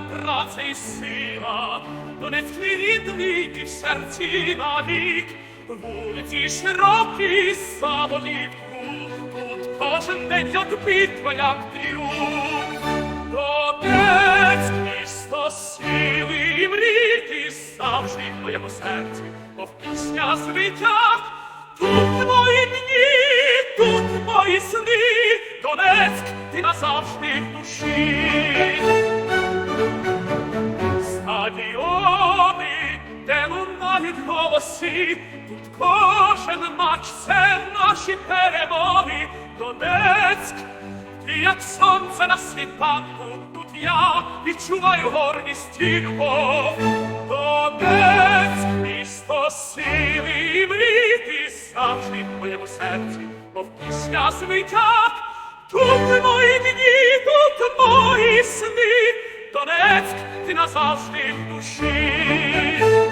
праця і сила, Донецький рідний і в серці навік, вулиці широкі, самолітку, тут кожен день як битва, як тріумф. Донецьк, місто сили і мрії, завжди в моєму серці, мов пісня звитяк. Тут мої дні, тут мої сни, Донецьк, ти назавжди в душі. Голоси, тут кожен матч це наші перемоги. Донецьк, ти як сонце на світанку, тут я відчуваю гордість і любов. Донецьк, місто сили і мрій, ти завжди в моєму серці, мов пісня звитяк. Тут мої дні, тут мої сни, Донецьк, ти назавжди в душі.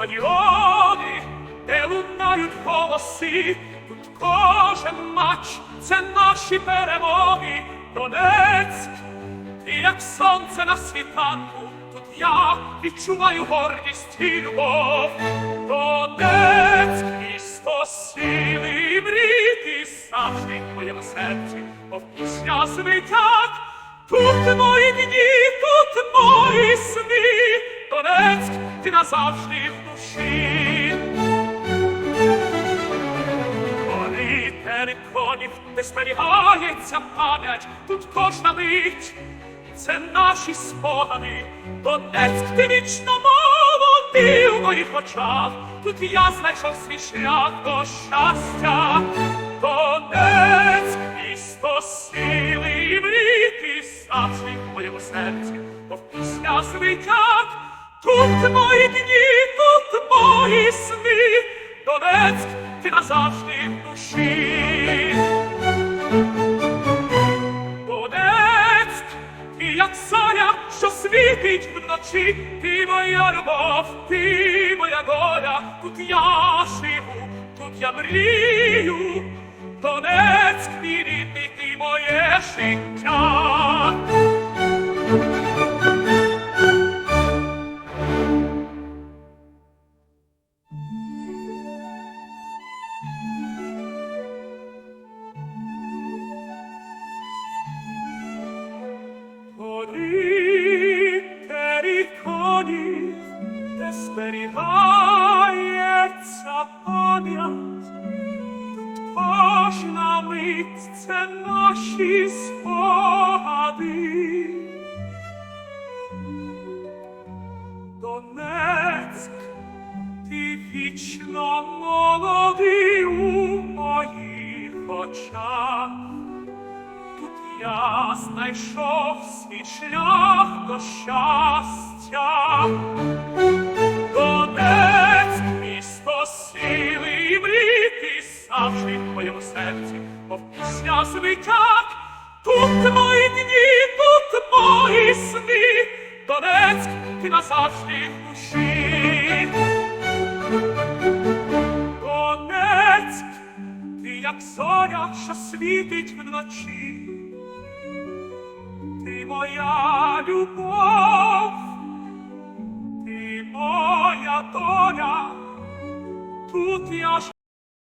Стадіони, де лунають голоси, тут кожен матч це наші перемоги. Донецьк, ти як сонце на світанку, тут я відчуваю гордість і любов. Донецьк, місто сили і мрій, ти завжди в моєму серці, мов пісня звитяк. Тут мої дні, тут мої сни, Донецьк, ти назавжди в душі. Коли териконів не зберігається пам'ять, тут кожна мить, це наші спогади. Донецьк, ти вічно молодий у моїх очах, тут я знайшов свій шлях до щастя. Донецьк, місто сили і мрій, ти завжди в моєму серці, мов пісня звитяк. Тут мої дні, мої сни, Донецьк, ти назавжди в душі. Донецьк, ти як зоря, що світить вночі, ти моя любов, ти моя доля, тут я живу, тут я мрію. Донецьк, мій рідний, ти моє життя. Це наші спогади. Донецьк, ти вічно у моїх очах. Тут я знайшов свій шлях до щастя. Завжди в моєму серці, мов пісня звитяк. Тут мої дні, тут мої сни, Донецьк, ти назавжди в душі. Донецьк, ти як зоря, що світить вночі. Ти моя любов, ти моя доля, тут я ж